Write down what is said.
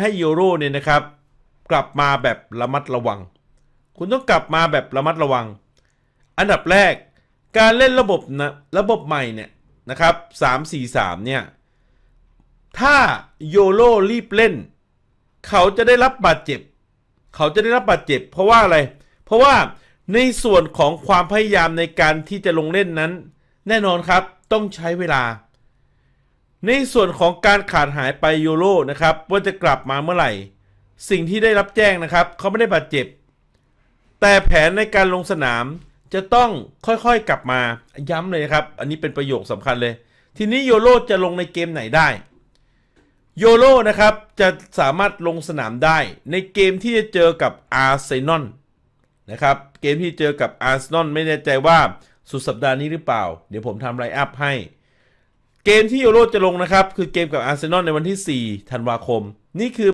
ให้ยูโรเนี่ยนะครับ กลับมาแบบระมัดระวัง คุณต้องกลับมาแบบระมัดระวัง อันดับแรก การเล่นระบบนะระบบใหม่เนี่ยนะครับ3 4 3เนี่ย ถ้าโยโรรีบเล่น เขาจะได้รับบาดเจ็บ เขาจะได้รับบาดเจ็บ เพราะว่าอะไร เพราะว่าในส่วนของความพยายามในการที่จะลงเล่นนั้น แน่นอนครับต้องใช้เวลา ในส่วนของการขาดหายไปโยโรนะครับว่าจะกลับมาเมื่อไหร่ สิ่งที่ได้รับแจ้งนะครับเขาไม่ได้บาดเจ็บ แต่แผนในการลงสนามจะต้องค่อยๆกลับมาย้ำเลยครับ อันนี้เป็นประโยคสำคัญเลย ทีนี้โยโรจะลงในเกมไหนได้โยโรนะครับจะสามารถลงสนามได้ในเกมที่จะเจอกับอาร์เซนอลนะครับเกมที่เจอกับอาร์เซนอลไม่แน่ใจว่าสุดสัปดาห์นี้หรือเปล่า เดี๋ยวผมทำไลน์อัพให้ เกมที่ยูโรจะลงนะครับ คือเกมกับอาร์เซนอลในวันที่ 4 ธันวาคม นี่คือ